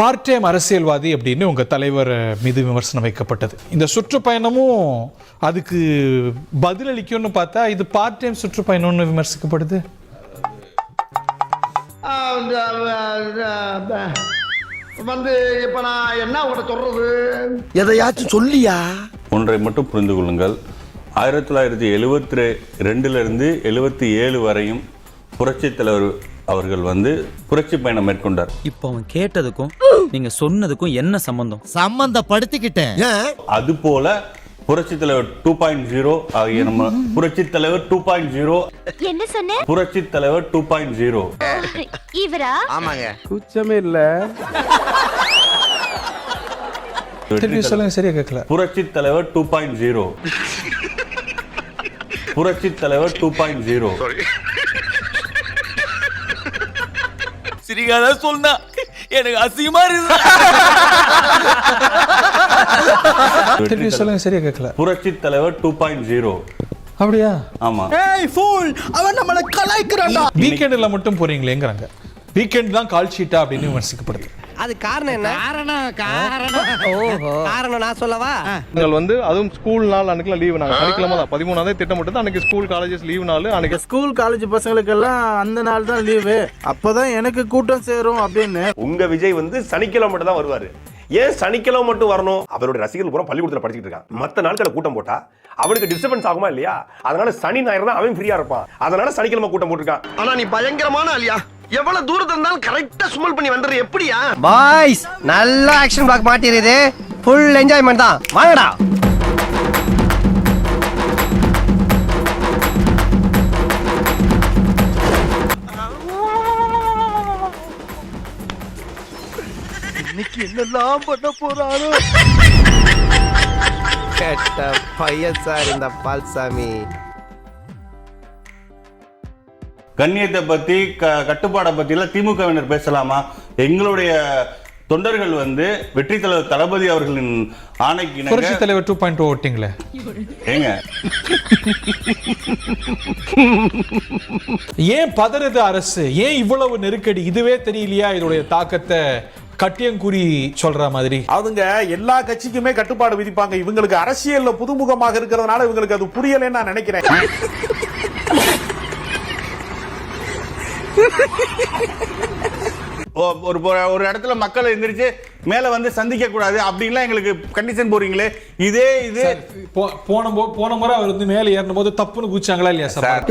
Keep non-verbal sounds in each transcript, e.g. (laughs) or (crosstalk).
Part time அரசியல்வாதி அப்படின்னு உங்க தலைவர் மீது விமர்சனம் வைக்கப்பட்டது. இந்த சுற்றுப்பயணமும் அதுக்கு பதிலளிக்கும்னு பார்த்தா இது பார்ட் டைம் சுற்றுப்பயணம்னு விமர்சிக்கப்படுது? வந்து இப்ப நான் என்ன உங்கள்கிட்ட சொல்றது? எதையாச்சும் சொல்லியா? ஒன்றை மட்டும் புரிந்து கொள்ளுங்கள். ஆயிரத்தி தொள்ளாயிரத்தி எழுபத்தி ரெண்டிலிருந்து எழுபத்தி ஏழு வரையும் புரட்சித் தலைவர் அவர்கள் வந்து புரட்சி பயணம் மேற்கொண்டார். இப்போ அவன் கேட்டதுக்கும் நீங்க சொன்னதுக்கும் என்ன சம்பந்தம்? சம்பந்தப்படுத்திக்கிட்டேன். ஏன்? அதுபோல புரட்சி தலைவர் டூ பாயிண்ட் ஜீரோ ஆகிய நம்ம புரட்சி தலைவர் டூ பாயிண்ட் ஜீரோ என்ன சொன்ன? புரட்சி தலைவர் டூ பாயிண்ட் ஜீரோ இவரா? ஆமாங்க. திருப்பி சொல்லுங்க சரியா கேட்கல. புரட்சி தலைவர் டூ பாயிண்ட் ஜீரோ புரட்சி தலைவர் டூ பாயிண்ட் ஜீரோ சிரிக்காத சொன்னா எனக்கு அசிங்கமா இருக்கு சொல்லுங்க சரியா கேட்கல புரட்சி தலைவர் டூ பாயிண்ட் ஜீரோ அப்படியா? ஆமா. ஏய் ஃபூல் அவன் நம்மள கலாய்க்கிறான்டா. வீக்கெண்டில் மட்டும் போறீங்களேங்கிறாங்க. வீக்கெண்ட் தான் கால் ஷீட்டா அப்படின்னு விமர்சிக்கப்படுது. அது காரணம் என்ன? காரணம் காரணம். ஓஹோ. காரணம் நான் சொல்லவா? நீங்கள் வந்து அதுவும் ஸ்கூல் நாள் அன்னைக்குலாம் லீவு நாங்கள் சனிக்கிழமை தான். பதிமூணாவது திட்டமிட்டது அன்னைக்கு ஸ்கூல் காலேஜஸ் லீவு நாள். அன்னைக்கு ஸ்கூல் காலேஜ் பசங்களுக்கெல்லாம் அந்த நாள் தான் லீவு அப்பதான் எனக்கு கூட்டம் சேரும் அப்படின்னு. உங்க விஜய் வந்து சனிக்கிழமை மட்டும் தான் வருவாரு. ஏன் சனிக்கிழமை மட்டும் வரணும்? அவருடைய ரசிகர்கள் பூரா பள்ளிக்கூடத்தில் படிச்சுட்டு இருக்கான். மத்த நாட்களை கூட்டம் போட்டா அவனுக்கு டிஸ்டர்பன்ஸ் ஆகுமா இல்லையா? அதனால சனி ஞாயிறு தான் அவன் ஃப்ரீயா இருப்பான். அதனால சனிக்கிழமை கூட்டம் போட்டிருக்கான். ஆனா நீ பயங்கரமான ஆளியா? எவ்வளவு தூரத்துல இருந்தாலும் கரெக்டா சுமல் பண்ணி வந்துரு எப்படியா? பாய்ஸ் நல்ல ஆக்ஷன் பிளாக் மாட்டிருது ஃபுல் என்ஜாய்மெண்ட் தான். வாங்கடா. இன்னைக்கு என்னெல்லாம் பண்ண போறாரோ? கேட்ட பையன் சார் இந்த பால்சாமி. கண்ணியத்தை பத்தி க- கட்டுப்பாடை பத்தி எல்லாம் திமுகவினர் பேசலாமா? எங்களுடைய தொண்டர்கள் வந்து வெற்றி தலைவர் தளபதி அவர்களின் ஆணைக்கு புரட்சி தலைவர் டூ பாயிண்ட் ஓட்டிங்களே. ஏங்க? ஏன் பதறுது அரசு? ஏன் இவ்வளவு நெருக்கடி? இதுவே தெரியலையா? இதோடைய தாக்கத்தை கட்டியங்குறி சொல்ற மாதிரி. அவங்க எல்லா கட்சிக்குமே கட்டுப்பாடு விதிப்பாங்க. இவங்களுக்கு அரசியல்ல புதுமுகமாக இருக்கிறதுனால இவங்களுக்கு அது புரியலன்னு நான் நினைக்கிறேன். ஒரு ஒரு- ஒரு இடத்துல மக்களை எந்திரிச்சு மேல வந்து சந்திக்க கூடாது அப்படின்லாம் எங்களுக்கு கண்டிஷன் போறீங்களே இதே இது போ- போன போ- போன முறை அவர் வந்து மேலே ஏறின போது தப்புன்னு கூச்சாங்களா இல்லையா சார்?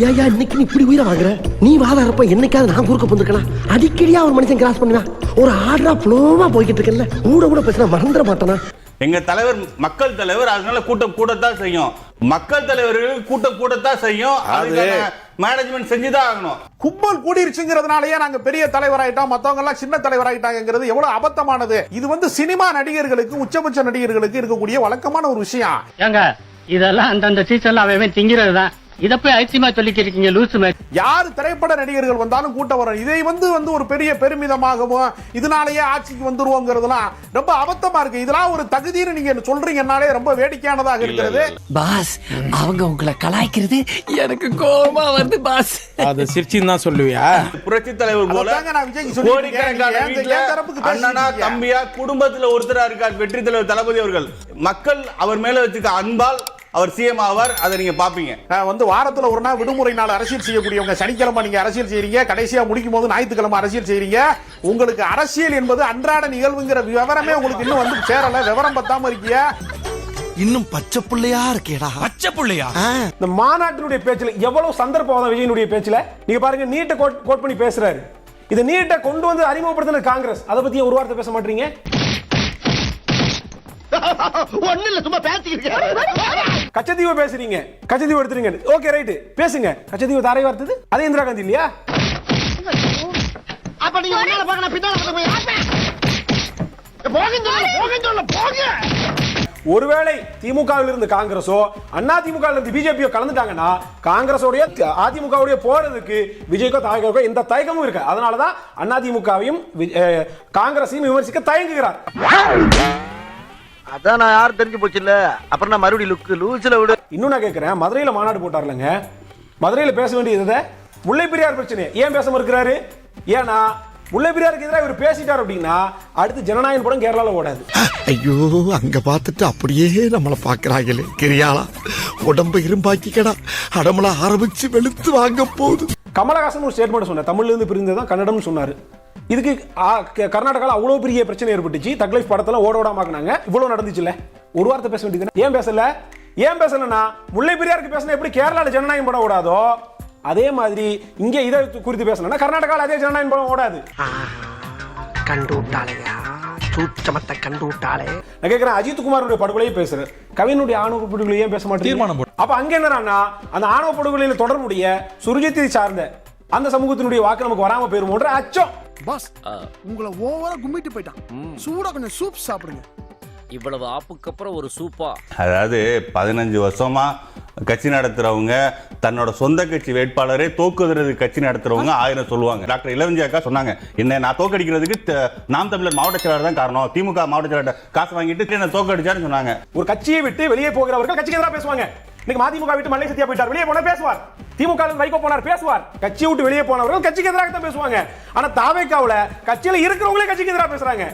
ஏயா இன்னைக்கு நீ இப்படி உயிரை வாங்குற நீ வாதாரப்ப என்னைக்காவது நான் குறுக்க போந்துக்கலாம் அடிக்கடியா ஒரு மனுஷன் கிராஸ் பண்ணுவேன். ஒரு ஆர்டரா ஃப்ளோவா போய்கிட்டு இருக்கல கூட கூட பேசினா மறந்துட மாட்டானா? எங்க தலைவர் மக்கள் தலைவர் அதனால கூட்டம் கூடத்தான் செய்யும். மக்கள் தலைவர்கள் கூட்டம் கூடத்தான் செய்யும். அதுக்கான மேனேஜ்மெண்ட் செஞ்சுதான் ஆகணும். கும்பல் கூடிருச்சுங்கிறதுனாலயே நாங்க பெரிய தலைவராயிட்டோம். மத்தவங்க எல்லாம் சின்ன தலைவராயிட்டாங்கிறது எவ்வளவு அபத்தமானது. இது வந்து சினிமா நடிகர்களுக்கு உச்சபட்ச நடிகர்களுக்கு இருக்கக்கூடிய வழக்கமான ஒரு விஷயம். ஏங்க இதெல்லாம் அந்தந்த சீசன்ல அவன் திங்கிறது தான் இத போய் ஐசியமா சொல்லிட்டு இருக்கீங்க லூசு யார் திரைப்பட நடிகர்கள் வந்தாலும் கூட்டம் வரும் இதை வந்து வந்து ஒரு பெரிய பெருமிதமாகவும் இதனாலேயே ஆட்சிக்கு வந்துருவோங்கிறதுலாம் ரொம்ப அபத்தமா இருக்கு. இதெல்லாம் ஒரு தகுதின்னு நீங்க சொல்றீங்கன்னாலே ரொம்ப வேடிக்கையானதாக இருக்கிறது. பாஸ் அவங்க உங்களை கலாய்க்கிறது எனக்கு கோபமா வருது பாஸ். அதை சிரிச்சின்னு தான் சொல்லுவியா? புரட்சி தலைவர் போல நான் அண்ணனா இருக்கீங்க. தம்பியா குடும்பத்துல ஒருத்தரா இருக்கார் வெற்றி தலைவர் தளபதி அவர்கள். மக்கள் அவர் மேல வச்சுக்க அன்பால் அவர் சிஎம் ஆவார் அதை நீங்க பாப்பீங்க. நான் வந்து வாரத்துல ஒரு நாள் விடுமுறை நாள் அரசியல் செய்யக்கூடியவங்க சனிக்கிழமை நீங்க அரசியல் செய்றீங்க கடைசியா முடிக்கும் போது ஞாயிற்றுக்கிழமை அரசியல் செய்றீங்க. உங்களுக்கு அரசியல் என்பது அன்றாட நிகழ்வுங்கிற விவரமே உங்களுக்கு இன்னும் வந்து சேரல விவரம் பத்தாம இருக்கியா. இன்னும் பச்சை புள்ளையா இருக்கேடா. பச்சை புள்ளையா? இந்த மாநாட்டினுடைய பேச்சுல எவ்வளவு சந்தர்ப்பம் விஜயனுடைய பேச்சுல? நீங்க பாருங்க நீட்டை கோட் கோட் பண்ணி பேசுறாரு. இதை நீட்டை கொண்டு வந்து அறிமுகப்படுத்தின காங்கிரஸ். அதை பத்தி ஒரு வார்த்தை பேச மாட்டீங்க? (laughs) ஒண்ணு இல்ல சும்மா பேசிக்கிறேன் கச்சத்தீவை பேசுறீங்க. கச்சத்தீவு எடுத்துறீங்க. ஓகே ரைட் பேசுங்க. கச்சத்தீவு தாரை வார்த்தது? அதே இந்திரா காந்தி இல்லையா? அப்ப நீங்க முன்னால பாக்க நான் பின்னால பாக்க போக சொல்ல போக சொல்ல போக ஒருவேளை திமுகவில் இருந்து காங்கிரஸோ அண்ணா திமுக இருந்து பிஜேபியோ கலந்துட்டாங்கன்னா காங்கிரஸோடைய அதிமுகவுடைய போறதுக்கு விஜய்க்கோ தாய்க்கோ எந்த தயக்கமும் இருக்கு அதனாலதான் அண்ணா திமுகவையும் காங்கிரஸையும் விமர்சிக்க தயங்குகிறார். அதான் நான் யாரும் தெரிஞ்சு போச்சு இல்ல அப்புறம் நான் மறுபடியும் லுக்கு லூசில விடு. இன்னும் நான் கேட்கிறேன் மதுரையில மாநாடு போட்டார்லங்க மதுரையில பேச வேண்டியது முல்லை பெரியார் பிரச்சனை ஏன் பேசாம இருக்கிறாரு? ஏன்னா முல்லை பெரியாருக்கு எதிராக இவர் பேசிட்டார் அப்படின்னா அடுத்து ஜனநாயகம் படம் கேரளால ஓடாது. ஐயோ அங்க பார்த்துட்டு அப்படியே நம்மள பாக்குறாங்களே கிரியாளா உடம்ப இரும்பாக்கிக்கடா. அடமள ஆரம்பிச்சு வெளுத்து வாங்க போகுது. கமலஹாசன் ஒரு ஸ்டேட்மெண்ட் சொன்னார். தமிழ்ல இருந்து பிரிந்தது கன்னடம்னு சொன்னாரு. இதுக்கு ஆ, க- கர்நாடகால அவ்வளவு பெரிய பிரச்சனை ஏற்பட்டுச்சு. தக்லைஃப் படத்துல ஓட ஓடாமாக்குனாங்க இவ்வளவு நடந்துச்சுல்ல? ஒரு வார்த்தை பேச வேண்டியது ஏன் பேசல? ஏன் பேசலன்னா முல்லை பெரியாருக்கு பேசினா எப்படி கேரளால ஜனநாயகம் படம் ஓடாதோ? அதே மாதிரி இங்க இதை குறித்து பேசணும்னா கர்நாடகால அதே ஜனநாயகம் படம் ஓடாது. கண்டு விட்டாளையா சூச்சமத்தை கண்டு விட்டாளே நான் கேட்கிறேன் அஜித் குமாருடைய படுகொலையை பேசுறேன். கவினுடைய ஆணவ படுகொலை ஏன் பேச மாட்டேன் தீர்மானம் போடு. அப்ப அங்க என்னன்னா அந்த ஆணவ படுகொலையில தொடர்புடைய சுருஜித்தை சார்ந்த அந்த சமூகத்தினுடைய வாக்கு நமக்கு வராம போயிருமோன்ற அச்சம். பாஸ் உங்களை ஓவரா கும்பிட்டு போயிட்டான். சூடா கொஞ்சம் சூப் சாப்பிடுங்க. இவ்வளவு ஆப்புக்கு அப்புறம் ஒரு சூப்பா அதாவது பதினஞ்சு வருஷமா கட்சி நடத்துறவங்க தன்னோட சொந்த கட்சி வேட்பாளரே தோக்குறது கட்சி நடத்துறவங்க ஆயிரம் சொல்லுவாங்க. டாக்டர் இளவஞ்சி அக்கா சொன்னாங்க என்ன நான் தோக்கடிக்கிறதுக்கு த- நாம் தமிழர் மாவட்ட செயலாளர் தான் காரணம். திமுக மாவட்ட செயலாளர் காசு வாங்கிட்டு என்ன தோக்கடிச்சாருன்னு சொன்னாங்க. ஒரு கட்சியை விட்டு வெளியே போகிறவர்கள் கட்சிக்கு எதிராக பேசுவாங்க. இன்னைக்கு மதிமுக விட்டு மல்லை சத்யா போயிட்டார். வெளியே போனா பேசுவார். திமுக ல வைகோ போனார் பேசுவார். கட்சியை விட்டு வெளியே போனவர்கள் கட்சிக்கு எதிராக தான் பேசுவாங்க. ஆனா தாவேக்காவுல கட்சியில இருக்கிறவங்களே கட்சிக்கு எதிராக பேசுறாங்க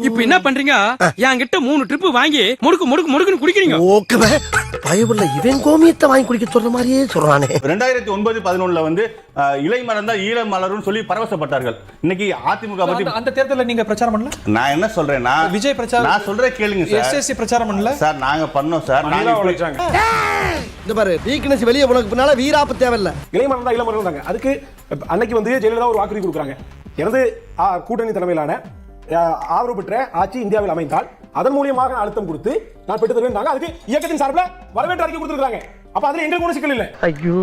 இப்ப என்ன பண்றீங்க? என்கிட்ட மூணு ட்ரிப் வாங்கி முடுக்கு முடுக்கு முடுக்குன்னு குடிக்கிறீங்க. ஓகே பயவுள்ள இவன் கோமியத்தை வாங்கி குடிக்க சொல்ற மாதிரியே சொல்றானே. ரெண்டாயிரத்தி ஒன்பது பதினொன்னுல வந்து இலை மலர்ந்தா ஈழ மலரும் சொல்லி பரவசப்பட்டார்கள். இன்னைக்கு அதிமுக பத்தி அந்த- தேர்தலில் நீங்க பிரச்சாரம் பண்ணல? நான் என்ன சொல்றேன்னா விஜய் பிரச்சாரம் நான் சொல்றேன் கேளுங்க சார். எஸ்எஸ்சி பிரச்சாரம் பண்ணல? சார் நாங்க பண்ணோம் சார். நாங்க இந்த பாரு வீக்னஸ் வெளியே உனக்கு பின்னால வீராப்பு தேவையில்ல. இளைமரம் தான் இளமரம் தாங்க அதுக்கு அன்னைக்கு வந்து ஜெயலலிதா ஒரு வாக்குறுதி கொடுக்குறாங்க. எனது கூட்டணி தலைமையிலான ஆ, ஆதரவு பெற்ற ஆட்சி இந்தியாவில் அமைந்தால் அதன் மூலியமாக அழுத்தம் கொடுத்து நான் பெற்று தருவேன் அதுக்கு இயக்கத்தின் சார்பில் வரவேற்று அறிக்கை கொடுத்துருக்காங்க அப்ப அதுல எங்களுக்கு ஒன்றும் சிக்கல் இல்லை. ஐயோ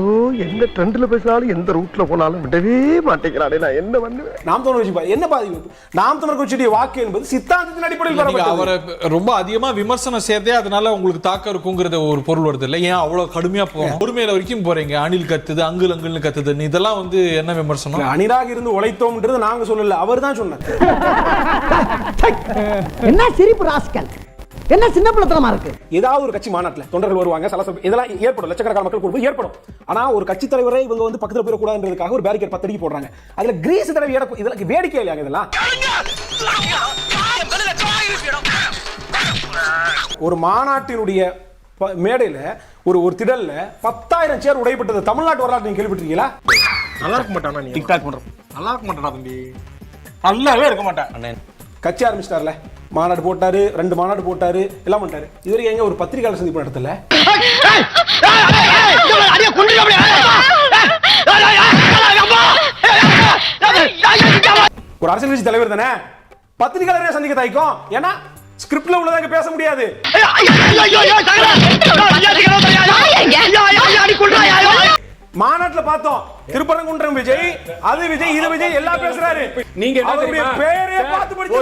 எந்த ட்ரெண்ட்ல பேசினாலும் எந்த ரூட்ல போனாலும் விடவே மாட்டேங்கிறானே நான் என்ன பண்ணுவேன்? நாம் தமிழர் கட்சி பா- என்ன பாதிப்பு நாம் தமிழர் கட்சியுடைய வாக்கு என்பது சித்தாந்தத்தின் அடிப்படையில். அவரை ரொம்ப அதிகமா விமர்சனம் செய்தே அதனால உங்களுக்கு தாக்கம் இருக்குங்கிறத ஒரு பொருள் வருது இல்ல? ஏன் அவ்வளவு கடுமையா போகும் பொறுமையில வரைக்கும் போறீங்க. அணில் கத்துது அங்குல் அங்குல்னு கத்துது. இதெல்லாம் வந்து என்ன விமர்சனம்? அணிராக இருந்து உழைத்தோம்ன்றது நாங்க சொல்லல அவர் தான் சொன்னார் (laughs) என்ன சிரிப்பு ராஸ்கல்? என்ன சின்ன பிள்ளைத்தனமா இருக்கு? ஏதாவது ஒரு கட்சி மாநாட்டில் தொண்டர்கள் வருவாங்க சலசலப்பு இதெல்லாம் ஏற்படும். லட்சக்கணக்கான மக்கள் கூடும்போது ஏற்படும். ஆனா ஒரு கட்சி தலைவரை இவங்க வந்து பக்கத்துல போயிடக்கூடாதுன்றதுக்காக ஒரு பேரிகேட் பத்தடிக்கு போடுறாங்க. அதுல கிரீஸ் தடவை ஏற இதெல்லாம் வேடிக்கை இல்லையாங்க இதெல்லாம்? ஒரு மாநாட்டினுடைய மேடையில ஒரு ஒரு திடல்ல பத்தாயிரம் சேர் உடைப்பட்டது தமிழ்நாட்டு வரலாற்று நீங்க கேள்விப்பட்டிருக்கீங்களா? நல்லா இருக்க மாட்டானா நீ? டிக்டாக் பண்றோம் நல்லா இருக்க மாட்டானா தம்பி? நல்லாவே இருக்க மாட்டேன். கட்சி ஆரம்பிச்சிட்டார்ல? மாநாடு போட்டாரு ரெண்டு மாநாடு போட்டாரு எல்லாம் பண்ணிட்டாரு. இது வரைக்கும் எங்க ஒரு பத்திரிகையாளர் சந்திப்பு நடத்தல? ஒரு அரசியல் கட்சி தலைவர் தானே? பத்திரிகையாளரே சந்திக்க தயக்கம். ஏன்னா ஸ்கிரிப்ட்ல உள்ளதாக பேச முடியாது. மாநாட்டுல பார்த்தோம். திருப்பரங்குன்றம் விஜய் அது விஜய் இது விஜய் எல்லாம் பேசுறாரு. நீங்க? பேரே பார்த்து படிச்சு